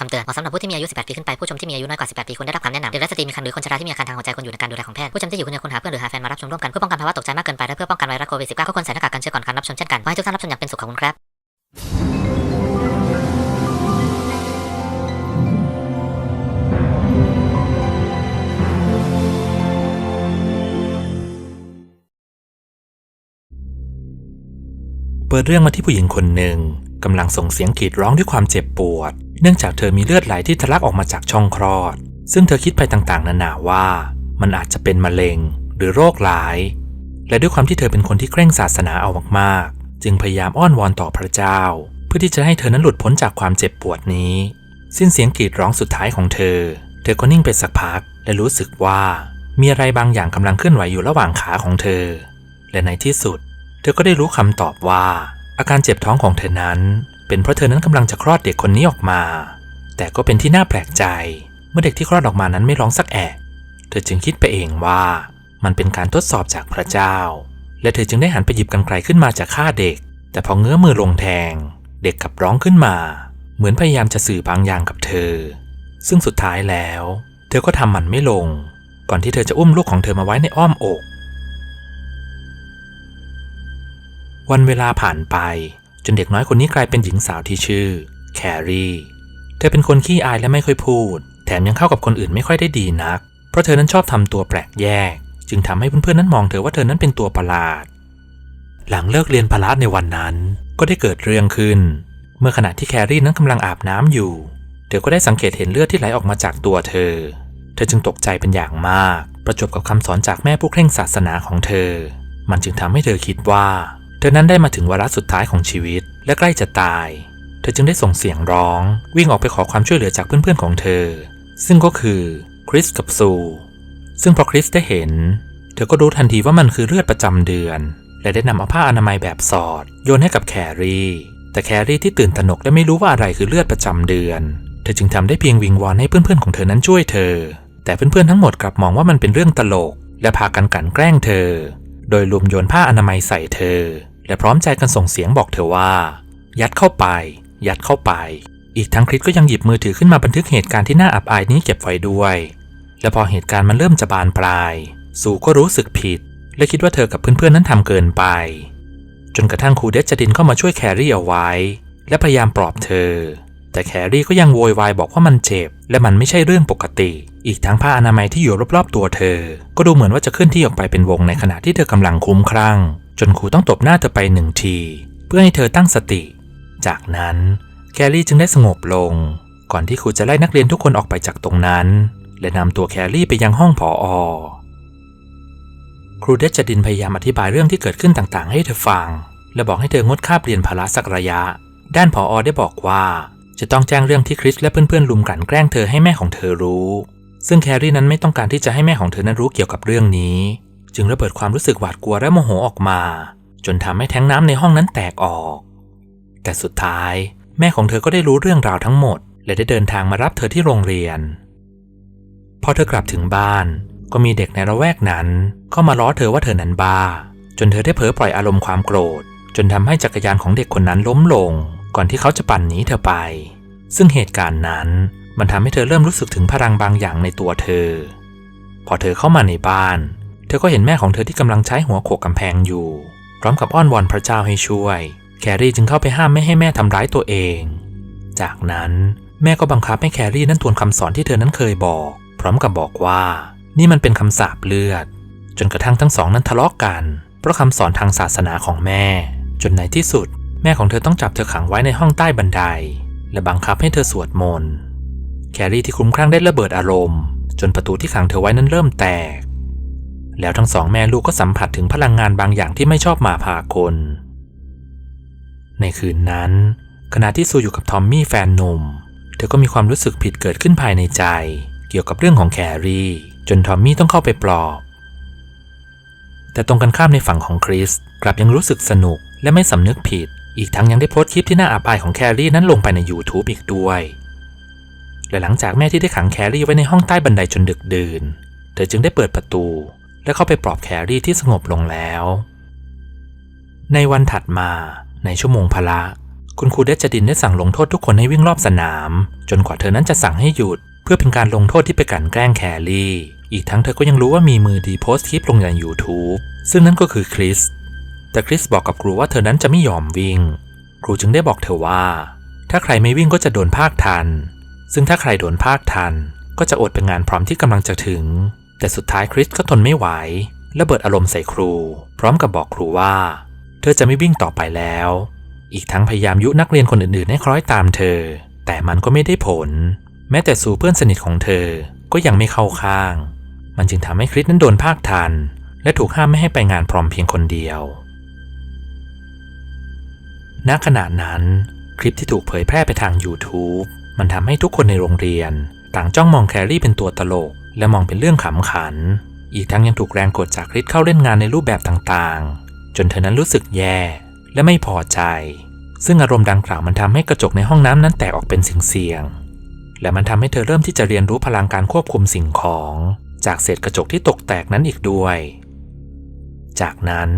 คำเตือนเหมาะสำหรับผู้ที่มีอายุ 18 ปีขึ้นไปผู้ชมที่มีอายุน้อยกว่า 18 ปีควรได้รับคำแนะนำเด็กและสตรีมีครรภ์หรือคนชราที่มีอาการทางหัวใจควรอยู่ในการดูแลของแพทย์ผู้ชมที่อยู่ควรจะค้นหาเพื่อนหรือหาแฟนมารับชมร่วมกันเพื่อป้องกันภาวะตกใจมากเกินไปและเพื่อป้องกันไวรัสโควิด -19 ก็ควรใส่หน้ากากกันเชื้อก่อนการรับชมเช่นกันขอให้ทุกท่านรับชมอย่างเป็นสุขขอบคุณครับเปิดเรื่องมาที่ผู้หญิงคนหนึ่งกำลังส่งเสียงกรีดร้องด้วยความเจ็บปวด เนื่องจากเธอมีเลือดไหลที่ทะลักออกมาจากช่องคลอด ซึ่งเธอคิดไปต่างๆ นานาว่า มันอาจจะเป็นมะเร็งหรือโรคร้าย และด้วยความที่เธอเป็นคนที่เคร่งศาสนาเอามากๆ จึงพยายามอ้อนวอนต่อพระเจ้า เพื่อที่จะให้เธอนั้นหลุดพ้นจากความเจ็บปวดนี้ สิ้นเสียงกรีดร้องสุดท้ายของเธอ เธอก็นิ่งไปสักพัก และรู้สึกว่ามีอะไรบางอย่างกำลังเคลื่อนไหวอยู่ระหว่างขาของเธอ และในที่สุด เธอก็ได้รู้คำตอบว่า อาการเจ็บท้องของเธอนั้น เป็นเพราะเธอนั้นกำลังจะคลอดเด็กคนนี้ออกมา แต่ก็เป็นที่น่าแปลกใจ เมื่อเด็กที่คลอดออกมานั้นไม่ร้องสักแอะเธอจึงคิดไปเองว่ามันเป็นการทดสอบจากพระเจ้า และเธอจึงได้หันไปหยิบกรรไกรขึ้นมาจากฆ่าเด็ก แต่พอเงื้อมือลงแทง เด็กกลับร้องขึ้นมา เหมือนพยายามจะสื่อบางอย่างกับเธอ ซึ่งสุดท้ายแล้ว เธอก็ทำมันไม่ลง ก่อนที่เธอจะอุ้มลูกของเธอมาไว้ในอ้อมอก วันเวลาผ่านไป จนเด็กน้อยคนนี้กลายเป็นหญิงสาวที่ชื่อแครีเธอเป็นคนขี้อายและไม่ค่อยพูด แถมยังเข้ากับคนอื่นไม่ค่อยได้ดีนัก เพราะเธอนั้นชอบทำตัวแปลกแยก จึงทำให้เพื่อนๆนั้นมองเธอว่าเธอนั้นเป็นตัวประหลาด หลังเลิกเรียนพละในวันนั้น ก็ได้เกิดเรื่องขึ้น เมื่อขณะที่แครีนั้นกำลังอาบน้ำอยู่ เธอก็ได้สังเกตเห็นเลือดที่ไหลออกมาจากตัวเธอ เธอจึงตกใจเป็นอย่างมาก ประจบกับคำสอนจากแม่ผู้เคร่งศาสนาของเธอ มันจึงทำให้เธอคิดว่า เธอนั้นได้มาถึงวาระสุดท้ายของชีวิต และใกล้จะตาย เธอจึงได้ส่งเสียงร้อง วิ่งออกไปขอความช่วยเหลือจากเพื่อนๆของเธอ ซึ่งก็คือคริสกับซู ซึ่งพอคริสได้เห็น เธอก็รู้ทันทีว่ามันคือเลือดประจำเดือน และได้นำเอาผ้าอนามัยแบบสอด โยนให้กับแครี่ แต่แครี่ที่ตื่นตระหนกและไม่รู้ว่าอะไรคือเลือดประจำเดือน เธอจึงทำได้เพียงวิงวอนให้เพื่อนๆของเธอนั้นช่วยเธอ แต่เพื่อนๆทั้งหมดกลับมองว่ามันเป็นเรื่องตลก และพากันกลั่นแกล้งเธอ โดยลุมโยนผ้าอนามัยใส่เธอ และพร้อมใจกันส่งเสียงบอกเธอว่า ยัดเข้าไป ยัดเข้าไป อีกทั้งคริสก็ยังหยิบมือถือขึ้นมาบันทึกเหตุการณ์ที่น่าอับอายนี้เก็บไว้ด้วย และพอเหตุการณ์มันเริ่มจะบานปลายสู่ก็รู้สึกผิด และคิดว่าเธอกับเพื่อนๆนั้นทำเกินไป จนกระทั่งครูเดชจดินเข้ามาช่วยแครี่เอาไว้ และพยายามปลอบเธอ แต่แครี่ก็ยังโวยวายบอกว่ามันเจ็บ และมันไม่ใช่เรื่องปกติ อีกทั้งผ้าอนามัยที่อยู่รอบๆตัวเธอ ก็ดูเหมือนว่าจะเคลื่อนที่ออกไปเป็นวงในขณะที่เธอกำลังคุ้มคลั่ง จนครูต้องตบหน้าเธอไปหนึ่งที เพื่อให้เธอตั้งสติ จากนั้นแคลรี่จึงได้สงบลง ก่อนที่ครูจะไล่นักเรียนทุกคนออกไปจากตรงนั้น และนำตัวแคลรี่ไปยังห้องผออครูเดชจดินพยายามอธิบายเรื่องที่เกิดขึ้นต่างๆ ให้เธอฟัง และบอกให้เธองดคาบเรียนพละสักระยะ ด้านผออได้บอกว่า จะต้องแจ้งเรื่องที่คริสและเพื่อนๆลุมกลั่นแกล้งเธอให้แม่ของเธอรู้ ซึ่งแคลรี่นั้นไม่ต้องการที่จะให้แม่ของเธอนั้นรู้เกี่ยวกับเรื่องนี้ จึงระเบิดความรู้สึกหวาดกลัวและโมโหออกมา จนทำให้แท้งน้ำในห้องนั้นแตกออก แต่สุดท้าย แม่ของเธอก็ได้รู้เรื่องราวทั้งหมด และได้เดินทางมารับเธอที่โรงเรียน พอเธอกลับถึงบ้าน ก็มีเด็กในละแวกนั้น เข้ามาล้อเธอว่าเธอนั้นบ้า จนเธอได้เผลอปล่อยอารมณ์ความโกรธ จนทำให้จักรยานของเด็กคนนั้นล้มลง ก่อนที่เขาจะปั่นหนีเธอไป ซึ่งเหตุการณ์นั้นมันทำให้เธอเริ่มรู้สึกถึงพลังบางอย่างในตัวเธอ พอเธอเข้ามาในบ้าน เธอก็เห็นแม่ของเธอที่กำลังใช้หัวโขกกำแพงอยู่ พร้อมกับอ้อนวอนพระเจ้าให้ช่วย แครี่จึงเข้าไปห้ามไม่ให้แม่ทำร้ายตัวเอง จากนั้นแม่ก็บังคับให้แครี่นั้นทวนคำสอนที่เธอนั้นเคยบอก พร้อมกับบอกว่า นี่มันเป็นคำสาปเลือด จนกระทั่งทั้งสองนั้นทะเลาะกกัน เพราะคำสอนทางศาสนาของแม่ จนในที่สุด แม่ของเธอต้องจับเธอขังไว้ในห้องใต้บันได และบังคับให้เธอสวดมนต์แครี่ที่คลุ้มคลั่งได้ระเบิดอารมณ์ จนประตูที่ขังเธอไว้นั้นเริ่มแตก แล้วทั้งสองแม่ลูกก็สัมผัสถึงพลังงานบางอย่างที่ไม่ชอบมาพากล ในคืนนั้น ขณะที่ซูอยู่กับทอมมี่แฟนหนุ่ม เธอก็มีความรู้สึกผิดเกิดขึ้นภายในใจ เกี่ยวกับเรื่องของแครี่ จนทอมมี่ต้องเข้าไปปลอบ แต่ตรงกันข้ามในฝั่งของคริสกลับยังรู้สึกสนุกและไม่สำนึกผิด อีกทั้งยังได้โพสต์คลิปที่น่าอับอายของแครี่นั้นลงไปใน YouTube อีกด้วยและหลังจากแม่ที่ได้ขังแครี่ไว้ในห้องใต้บันไดจนดึกดื่น เธอจึงได้เปิดประตู และเข้าไปปลอบแครี่ที่สงบลงแล้ว ในวันถัดมาในชั่วโมงพละ คุณครูเดชจดินได้สั่งลงโทษทุกคนให้วิ่งรอบสนาม จนกว่าเธอนั้นจะสั่งให้หยุด เพื่อเป็นการลงโทษที่ไปกันแกล้งแคลรี่ อีกทั้งเธอก็ยังรู้ว่ามีมือดีโพสต์คลิปลงใน YouTube ซึ่งนั่นก็คือคริสแต่คริสบอกกับครูว่าเธอนั้นจะไม่ยอมวิ่ง ครูจึงได้บอกเธอว่า ถ้าใครไม่วิ่งก็จะโดนภาคทัน ซึ่งถ้าใครโดนภาคทัน ก็จะอดเป็นงานพร้อมที่กำลังจะถึง แต่สุดท้ายคริสก็ทนไม่ไหวและเบิดอารมณ์ใส่ครู พร้อมกับบอกครูว่า เธอจะไม่วิ่งต่อไปแล้ว อีกทั้งพยายามยุนักเรียนคนอื่นๆให้คล้อยตามเธอ แต่มันก็ไม่ได้ผล แม้แต่สู่เพื่อนสนิทของเธอก็ยังไม่เข้าข้าง มันจึงทำให้คริสนั้นโดนภาคทัน และถูกห้ามไม่ให้ไปงานพร้อมเพียงคนเดียว ณขณะนั้นคลิปที่ถูกเผยแพร่ไปทาง YouTube มันทำให้ทุกคนในโรงเรียน ต่างจ้องมองแครี่เป็นตัวตลก และมองเป็นเรื่องขำขัน อีกทั้งยังถูกแรงกดจากคริสเข้าเล่นงานในรูปแบบต่างๆ จนเธอนั้นรู้สึกแย่และไม่พอใจ ซึ่งอารมณ์ดังกล่าวมันทำให้กระจกในห้องน้ำนั้นแตกออกเป็นเสียงๆและมันทำให้เธอเริ่มที่จะเรียนรู้พลังการควบคุมสิ่งของ จากเศษกระจกที่ตกแตกนั้นอีกด้วย จากนั้น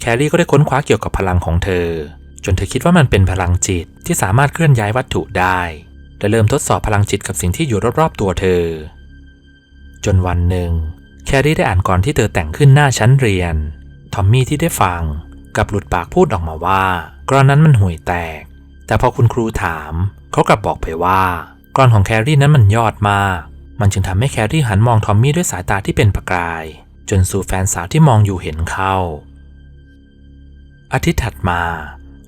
แคลรี่ก็ได้ค้นคว้าเกี่ยวกับพลังของเธอ จนเธอคิดว่ามันเป็นพลังจิตที่สามารถเคลื่อนย้ายวัตถุได้และเริ่มทดสอบพลังจิตกับสิ่งที่อยู่รอบๆตัวเธอ จนวันหนึ่ง แครี่ได้อ่านก่อนที่เธอแต่งขึ้นหน้าชั้นเรียน ทอมมี่ที่ได้ฟังกับหลุดปากพูดออกมาว่ากรอนนั้นมันห่วยแตก แต่พอคุณครูถาม เขากลับบอกไปว่ากรอนของแครี่นั้นมันยอดมาก มันจึงทำให้แครี่หันมองทอมมี่ด้วยสายตาที่เป็นประกาย จนสู่แฟนสาวที่มองอยู่เห็นเข้า อาทิตย์ถัดมา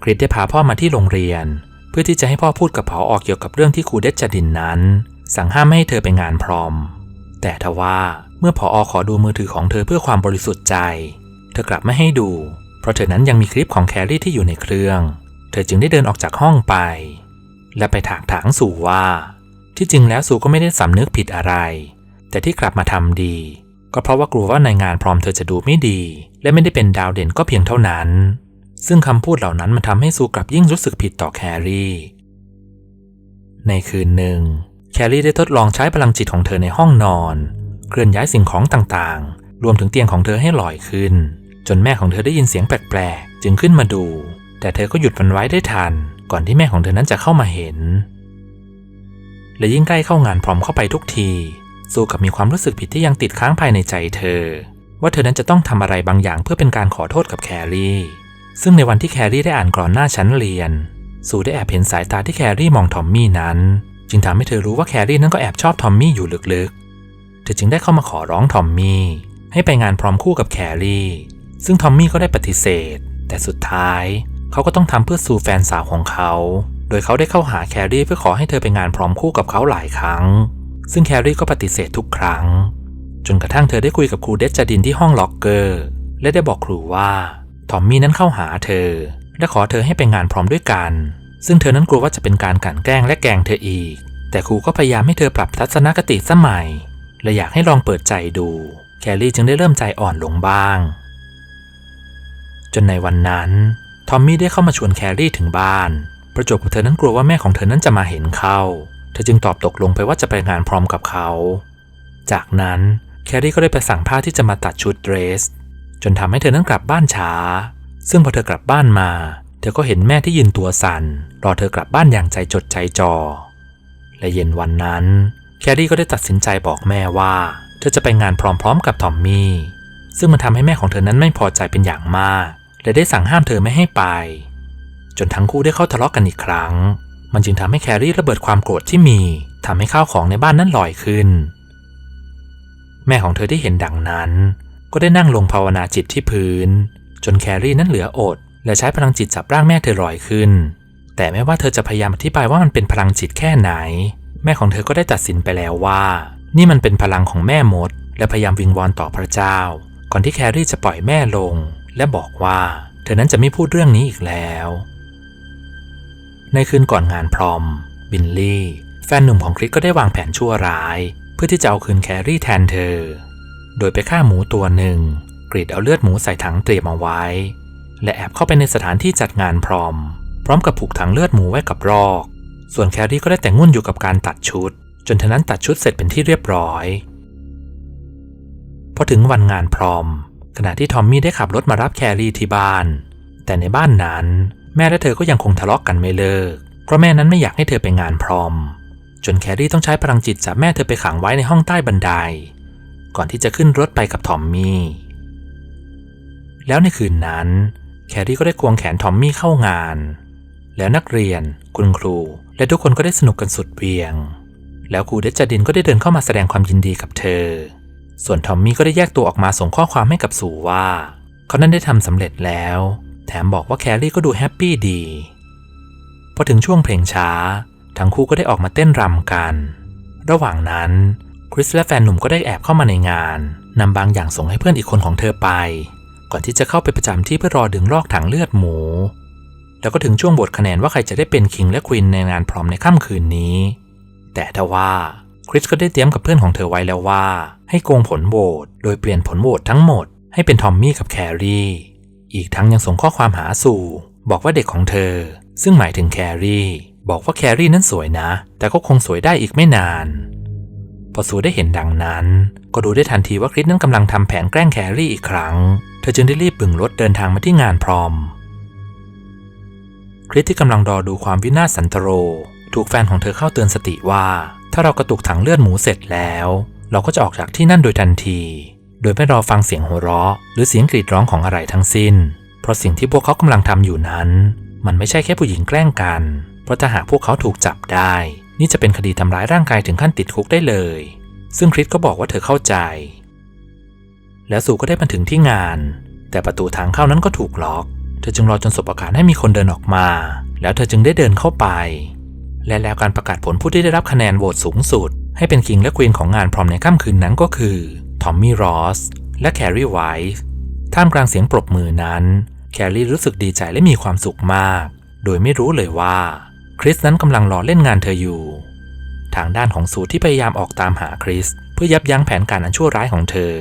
คริสได้พาพ่อมาที่โรงเรียน เพื่อที่จะให้พ่อพูดกับผอออกเกี่ยวกับเรื่องที่ครูเดชจดินนั้น สั่งห้ามไม่ให้เธอไปงานพรอม แต่ทว่าเมื่อผออขอดูมือถือของเธอเพื่อความบริสุทธิ์ใจ เธอกลับไม่ให้ดู เพราะเธอนั้นยังมีคลิปของแครี่ที่อยู่ในเครื่อง เธอจึงได้เดินออกจากห้องไป และไปถากถางสู่ว่า ที่จริงแล้วสู่ก็ไม่ได้สำนึกผิดอะไร แต่ที่กลับมาทำดี ก็เพราะว่ากลัวว่าในงานพรอมเธอจะดูไม่ดี และไม่ได้เป็นดาวเด่นก็เพียงเท่านั้น ซึ่งคำพูดเหล่านั้นมันทำให้ซูกลับยิ่งรู้สึกผิดต่อแครี่ในคืนหนึ่ง แคลรี่ได้ทดลองใช้พลังจิตของเธอในห้องนอน เคลื่อนย้ายสิ่งของต่างๆ รวมถึงเตียงของเธอให้ลอยขึ้น จนแม่ของเธอได้ยินเสียงแปลกๆ จึงขึ้นมาดู แต่เธอก็หยุดมันไว้ได้ทัน ก่อนที่แม่ของเธอนั้นจะเข้ามาเห็น และยิ่งใกล้เข้างานพร้อมเข้าไปทุกทีซูกับมีความรู้สึกผิดที่ยังติดค้างภายในใจเธอ ว่าเธอนั้นจะต้องทำอะไรบางอย่างเพื่อเป็นการขอโทษกับแคลรี่ ซึ่งในวันที่แคลรี่ได้อ่านกรอนหน้าชั้นเรียนซูได้แอบเห็นสายตาที่แคลรี่มองทอมมี่นั้น จึงทำให้เธอรู้ว่าแครี่นั้นก็แอบชอบทอมมี่อยู่ลึกๆ เธอจึงได้เข้ามาขอร้องทอมมี่ให้ไปงานพร้อมคู่กับแครี่ ซึ่งทอมมี่ก็ได้ปฏิเสธ แต่สุดท้าย เขาก็ต้องทำเพื่อซูแฟนสาวของเขา โดยเขาได้เข้าหาแครี่เพื่อขอให้เธอไปงานพร้อมคู่กับเขาหลายครั้ง ซึ่งแครี่ก็ปฏิเสธทุกครั้ง จนกระทั่งเธอได้คุยกับครูเดชจดินที่ห้องล็อกเกอร์ และได้บอกครูว่าทอมมี่นั้นเข้าหาเธอ และขอเธอให้ไปงานพร้อมด้วยกัน ซึ่งเธอนั้นกลัวว่าจะเป็นการกลั่นแกล้งและแกล้งเธออีก แต่ครูก็พยายามให้เธอปรับทัศนคติสมัย และอยากให้ลองเปิดใจดู แคลรี่จึงได้เริ่มใจอ่อนลงบ้าง จนในวันนั้น ทอมมี่ได้เข้ามาชวนแคลรี่ถึงบ้าน ประจวบกับเธอนั้นกลัวว่าแม่ของเธอนั้นจะมาเห็นเข้า เธอจึงตอบตกลงไปว่าจะไปงานพร้อมกับเขา จากนั้นแคลรี่ก็ได้ไปสั่งผ้าที่จะมาตัดชุดเดรส จนทำให้เธอนั้นกลับบ้านช้า ซึ่งพอเธอกลับบ้านมา ธอก็เห็นแม่ที่ยืนตัวสัน่นรอเธอกลับบ้านอย่างใจจดใจจ่อและเย็นวันนั้น แครี่ก็ได้ตัดสินใจบอกแม่ว่า เธอจะไปงานพร้อมๆกับทอมมี่ ซึ่งมันทำให้แม่ของเธอนั้นไม่พอใจเป็นอย่างมาก และได้สั่งห้ามเธอไม่ให้ไป จนทั้งคู่ได้เข้าทะเลาะกกันอีกครั้ง มันจึงทำให้แครี่ระเบิดความโกรธที่มีทำให้ข้าวของในบ้านนั้นลอยขึ้น แม่ของเธอที่เห็นดังนั้น ก็ได้นั่งลงภาวนาจิตที่พื้น จนแครี่นั้นเหลืออด และใช้พลังจิตจับร่างแม่เธอลอยขึ้น แต่ไม่ว่าเธอจะพยายามอธิบายว่ามันเป็นพลังจิตแค่ไหน แม่ของเธอก็ได้ตัดสินไปแล้วว่า นี่มันเป็นพลังของแม่มด และพยายามวิงวอนต่อพระเจ้า ก่อนที่แครี่จะปล่อยแม่ลง และบอกว่า เธอนั้นจะไม่พูดเรื่องนี้อีกแล้ว ในคืนก่อนงานพรอม บินลี่ แฟนหนุ่มของคริสก็ได้วางแผนชั่วร้าย เพื่อที่จะเอาคืนแครี่แทนเธอ โดยไปฆ่าหมูตัวหนึ่งกรีดเอาเลือดหมูใส่ถังเตรียมเอาไว้ และแอบเข้าไปในสถานที่จัดงานพรอม พร้อมกับผูกถังเลือดหมูไว้กับรอก ส่วนแครี่ก็ได้แต่งุ่นอยู่กับการตัดชุด จนเธอนั้นตัดชุดเสร็จเป็นที่เรียบร้อยพอถึงวันงานพรอม ขณะที่ทอมมี่ได้ขับรถมารับแครี่ที่บ้าน แต่ในบ้านนั้น แม่และเธอก็ยังคงทะเลาะกกันไม่เลิก เพราะแม่นั้นไม่อยากให้เธอไปงานพรอม จนแครี่ต้องใช้พลังจิตจับแม่เธอไปขังไว้ในห้องใต้บันได ก่อนที่จะขึ้นรถไปกับทอมมี่ แล้วในคืนนั้น แครี่ก็ได้ควงแขนทอมมี่เข้างาน แล้วนักเรียน คุณครู และทุกคนก็ได้สนุกกันสุดเวียง แล้วครูเดชจาดินก็ได้เดินเข้ามาแสดงความยินดีกับเธอ ส่วนทอมมี่ก็ได้แยกตัวออกมาส่งข้อความให้กับสู่ว่า เขานั้นได้ทำสำเร็จแล้ว แถมบอกว่าแครี่ก็ดูแฮปปี้ดี พอถึงช่วงเพลงช้า ทั้งคู่ก็ได้ออกมาเต้นรำกัน ระหว่างนั้นคริสและแฟนหนุ่มก็ได้แอบเข้ามาในงานนำบางอย่างส่งให้เพื่อนอีกคนของเธอไป ก่อนที่จะเข้าไปประจำที่เพื่อรอดึงลอกถังเลือดหมู แล้วก็ถึงช่วงบทคะแนนว่าใครจะได้เป็นคิงและควีนในงานพร้อมในค่ำคืนนี้ แต่ทว่าคริสก็ได้เตรียมกับเพื่อนของเธอไว้แล้วว่า ให้โกงผลโหวตโดยเปลี่ยนผลโหวตทั้งหมด ให้เป็นทอมมี่กับแครี่อีกทั้งยังส่งข้อความหาสู่ บอกว่าเด็กของเธอ ซึ่งหมายถึงแครี่บอกว่าแครี่นั้นสวยนะ แต่ก็คงสวยได้อีกไม่นาน พอสูได้เห็นดังนั้น ก็ดูได้ทันทีว่าคริสนั้นกำลังทำแผนแกล้งแครี่อีกครั้ง เธอจึงได้รีบบึงรถเดินทางมาที่งานพรอม คริสที่กำลังรอดูความวินาศสันตโร ถูกแฟนของเธอเข้าเตือนสติว่า ถ้าเรากระตุกถังเลือดหมูเสร็จแล้ว เราก็จะออกจากที่นั่นโดยทันที โดยไม่รอฟังเสียงหัวเราะ หรือเสียงกรีดร้องของอะไรทั้งสิ้น เพราะสิ่งที่พวกเขากำลังทำอยู่นั้น มันไม่ใช่แค่ผู้หญิงแกล้งกัน เพราะถ้าหากพวกเขาถูกจับได้ นี่จะเป็นคดีทำร้ายร่างกายถึงขั้นติดคุกได้เลย ซึ่งคริสก็บอกว่าเธอเข้าใจ แล้วสู่ก็ได้มาถึงที่งาน แต่ประตูทางเข้านั้นก็ถูกล็อก เธอจึงรอจนสบโอกาสให้มีคนเดินออกมา แล้วเธอจึงได้เดินเข้าไป และแล้วการประกาศผลผู้ที่ได้รับคะแนนโหวตสูงสุด ให้เป็นคิงและควีนของงานพร้อมในค่ำคืนนั้นก็คือทอมมี่รอสและแครี่ไวท์ท่ามกลางเสียงปรบมือนั้น แครี่รู้สึกดีใจและมีความสุขมาก โดยไม่รู้เลยว่า คริสนั้นกำลังรอเล่นงานเธออยู่ ทางด้านของสูที่พยายามออกตามหาคริส เพื่อยับยั้งแผนการอันชั่วร้ายของเธอ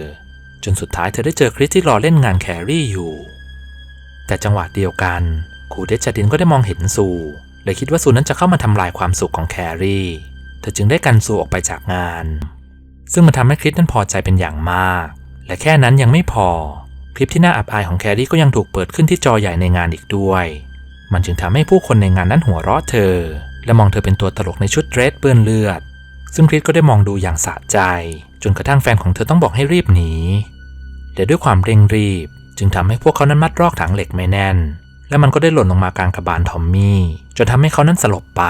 จนสุดท้ายเธอได้เจอคริสที่รอเล่นงานแครี่อยู่ แต่จังหวะเดียวกันครูเดชจาดินก็ได้มองเห็นซูเลยคิดว่าซูนั้นจะเข้ามาทำลายความสุขของแครี่เธอจึงได้กันซูออกไปจากงาน ซึ่งมันทำให้คริสนั้นพอใจเป็นอย่างมาก และแค่นั้นยังไม่พอคลิปที่น่าอับอายของแครี่ก็ยังถูกเปิดขึ้นที่จอใหญ่ในงานอีกด้วย มันจึงทำให้ผู้คนในงานนั้นหัวเราะเธอ และมองเธอเป็นตัวตลกในชุดเดรสเปื้อนเลือด ซึ่งคริสก็ได้มองดูอย่างสะใจ จนกระทั่งแฟนของเธอต้องบอกให้รีบหนี แต่ด้วยความเร่งรีบ จึงทำให้พวกเขานั้นมัดรอกถังเหล็กไม่แน่น และมันก็ได้หล่นลงมากลางกระบาลทอมมี่จนทำให้เขานั้นสลบไป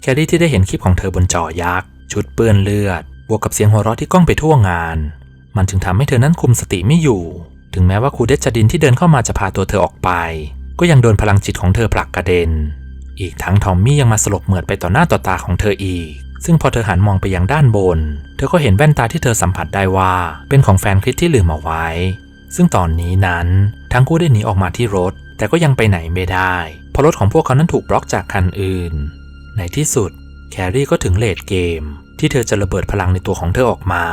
แครี่ที่ได้เห็นคลิปของเธอบนจอยักษ์ ชุดเปื้อนเลือด บวกกับเสียงหัวเราะที่ก้องไปทั่วงาน มันจึงทำให้เธอนั้นคุมสติไม่อยู่ ถึงแม้ว่าครูเดชจดินที่เดินเข้ามาจะพาตัวเธอออกไป ก็ยังโดนพลังจิตของเธอผลักกระเด็น อีกทั้งทอมมี่ยังมาสลบเหมือดไปต่อหน้าต่อตาของเธออีก ซึ่งพอเธอหันมองไปยังด้านบน เธอก็เห็นแว่นตาที่เธอสัมผัสได้ว่า เป็นของแฟนคริสที่ลืมเอาไว้ ซึ่งตอนนี้นั้นทั้งคู่ได้หนีออกมาที่รถ แต่ก็ยังไปไหนไม่ได้เพราะรถของพวกเขานั้นถูกบล็อกจากคันอื่น ในที่สุดแครี่ก็ถึงเลดเกม ที่เธอจะระเบิดพลังในตัวของเธอออกมา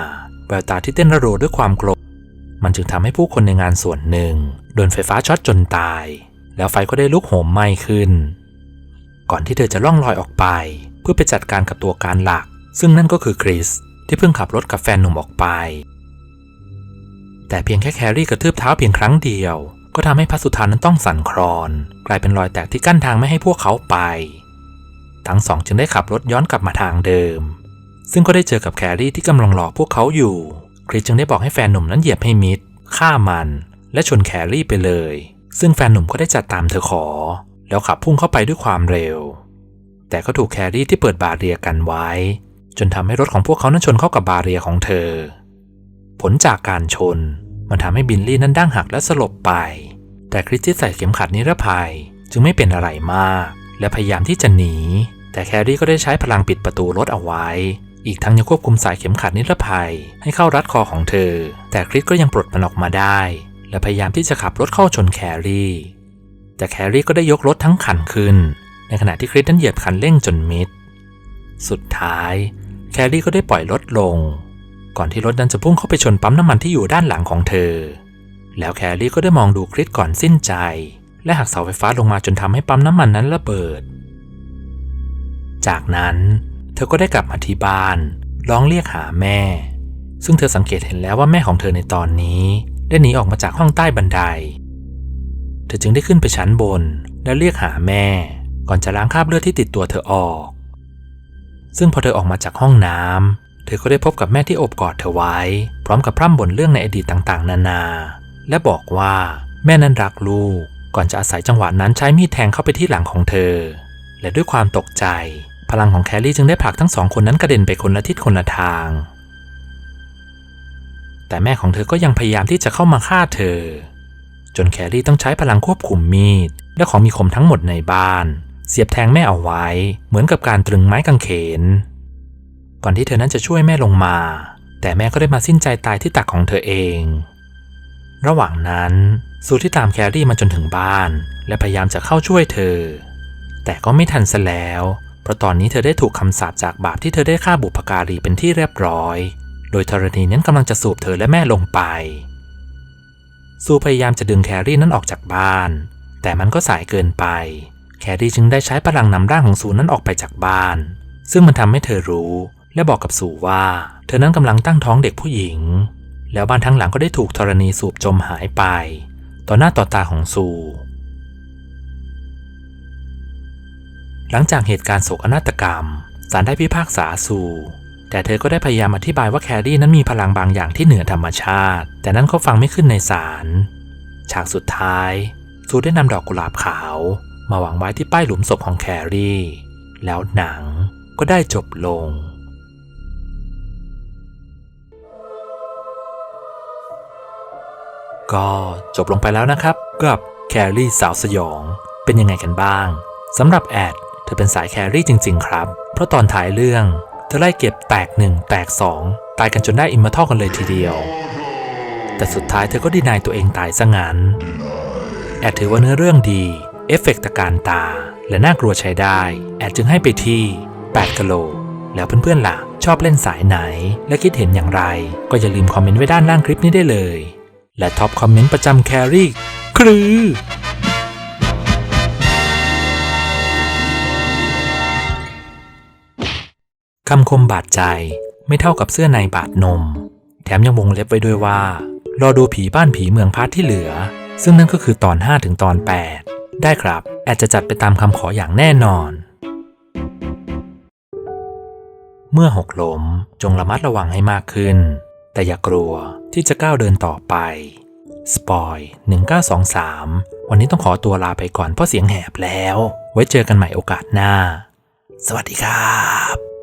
แววตาที่เต้นระโรด้วยความโกรธมันจึงทำให้ผู้คนในงานส่วนหนึ่งโดนไฟฟ้าช็อตจนตาย แล้วไฟก็ได้ลุกโหมไหม้ขึ้น ก่อนที่เธอจะล่องลอยออกไป เพื่อไปจัดการกับตัวการหลัก ซึ่งนั่นก็คือคริสที่เพิ่งขับรถกับแฟนหนุ่มออกไป แต่เพียงแค่แครี่กระทืบเท้าเพียงครั้งเดียว ก็ทำให้พระสุธานั้นต้องสั่นคลอน กลายเป็นรอยแตกที่กั้นทางไม่ให้พวกเขาไป ทั้งสองจึงได้ขับรถย้อนกลับมาทางเดิม ซึ่งก็ได้เจอกับแครี่ที่กำลังรอกพวกเขาอยู่คริสจึงได้บอกให้แฟนหนุ่มนั้นเหยียบให้มิดฆ่ามัน และชนแครี่ไปเลย ซึ่งแฟนหนุ่มก็ได้จัดตามเธอขอ แล้วขับพุ่งเข้าไปด้วยความเร็ว แต่ก็ถูกแครี่ที่เปิดบาเรียกันไว้ จนทำให้รถของพวกเขานั้นชนเข้ากับบาเรียของเธอ ผลจากการชน มันทำให้บิลลี่นั้นดั้งหักและสลบไป แต่คริสที่ใส่เข็มขัดนิรภัยจึงไม่เป็นอะไรมาก และพยายามที่จะหนี แต่แครี่ก็ได้ใช้พลังปิดประตูรถเอาไว้ อีกทั้งยังควบคุมสายเข็มขัดนิรภัย ให้เข้ารัดคอของเธอ แต่คริสก็ยังปลดมันออกมาได้ และพยายามที่จะขับรถเข้าชนแครี่ แต่แครี่ก็ได้ยกรถทั้งคันขึ้น ในขณะที่คริสนั้นเหยียบคันเร่งจนมิด สุดท้าย แครี่ก็ได้ปล่อยรถลง ก่อนที่รถนั้นจะพุ่งเข้าไปชนปั๊มน้ำมันที่อยู่ด้านหลังของเธอ แล้วแครี่ก็ได้มองดูคริสก่อนสิ้นใจ และหักเสาไฟฟ้าลงมาจนทำให้ปั๊มน้ำมันนั้นระเบิด จากนั้นเธอก็ได้กลับมาที่บ้าน ร้องเรียกหาแม่ ซึ่งเธอสังเกตเห็นแล้วว่าแม่ของเธอในตอนนี้ ได้หนีออกมาจากห้องใต้บันได เธอจึงได้ขึ้นไปชั้นบนแล้วเรียกหาแม่ ก่อนจะล้างคราบเลือดที่ติดตัวเธอออก ซึ่งพอเธอออกมาจากห้องน้ำเธอก็ได้พบกับแม่ที่อบกอดเธอไว้ พร้อมกับพร่ำบ่นเรื่องในอดีตต่างๆ นานา และบอกว่าแม่นั้นรักลูก ก่อนจะอาศัยจังหวะนั้นใช้มีดแทงเข้าไปที่หลังของเธอ และด้วยความตกใจ พลังของแคลรี่จึงได้ผลักทั้งสองคนนั้นกระเด็นไปคนละทิศคนละทาง แต่แม่ของเธอก็ยังพยายามที่จะเข้ามาฆ่าเธอ จนแครี่ต้องใช้พลังควบคุมมีด และของมีคมทั้งหมดในบ้าน เสียบแทงแม่เอาไว้ เหมือนกับการตรึงไม้กางเขน ก่อนที่เธอนั้นจะช่วยแม่ลงมา แต่แม่ก็ได้มาสิ้นใจตายที่ตักของเธอเอง ระหว่างนั้นซูที่ตามแครี่มาจนถึงบ้าน และพยายามจะเข้าช่วยเธอ แต่ก็ไม่ทันซะแล้ว เพราะตอนนี้เธอได้ถูกคำสาปจากบาปที่เธอได้ฆ่าบุพการีเป็นที่เรียบร้อย โดยธรณีนั้นกำลังจะสูบเธอและแม่ลงไป ซูพยายามจะดึงแครี่นั้นออกจากบ้าน แต่มันก็สายเกินไป แครี่จึงได้ใช้พลังนำร่างของซูนั้นออกไปจากบ้าน ซึ่งมันทำให้เธอรู้ และบอกกับซูว่า เธอนั้นกำลังตั้งท้องเด็กผู้หญิง แล้วบ้านทั้งหลังก็ได้ถูกธรณีสูบจมหายไป ต่อหน้าต่อตาของซูหลังจากเหตุการณ์โศกนาฏกรรมศาลได้พิพากษาซู แต่เธอก็ได้พยายามอธิบายว่าแครี่นั้นมีพลังบางอย่างที่เหนือธรรมชาติ แต่นั้นเขาฟังไม่ขึ้นในศาลฉากสุดท้ายซูได้นำดอกกุหลาบขาว มาวางไว้ที่ป้ายหลุมศพของแครี่ แล้วหนังก็ได้จบลงก็จบลงไปแล้วนะครับ กับแครี่สาวสยอง เป็นยังไงกันบ้างสำหรับแอด เธอเป็นสายแครี่จริง ๆ ครับ เพราะตอนท้ายเรื่อง เธอไล่เก็บแตกหนึ่งแตกสองตายกันจนได้อิมมอร์ทัลกันเลยทีเดียว แต่สุดท้ายเธอก็ดีนายตัวเองตายซะงั้น แอดถือว่าเนื้อเรื่องดี เอฟเฟกต์ตะการตา และน่ากลัวใช้ได้ แอดจึงให้ไปที่ 8กะโหลกแล้วเพื่อนๆล่ะ ชอบเล่นสายไหน และคิดเห็นอย่างไร ก็อย่าลืมคอมเมนต์ไว้ด้านล่างคลิปนี้ได้เลย และท็อปคอมเมนต์ประจำแครี่คือ คำคมบาดใจไม่เท่ากับเสื้อในบาดนม แถมยังวงเล็บไว้ด้วยว่า รอดูผีบ้านผีเมืองพาร์ทที่เหลือ ซึ่งนั่นก็คือตอน 5 ถึงตอน 8 ได้ครับ แอดจะจัดไปตามคำขออย่างแน่นอน เมื่อหกล้มจงระมัดระวังให้มากขึ้น แต่อย่ากลัวที่จะก้าวเดินต่อไปสปอย1923 วันนี้ต้องขอตัวลาไปก่อนเพราะเสียงแหบแล้ว ไว้เจอกันใหม่โอกาสหน้า สวัสดีครับ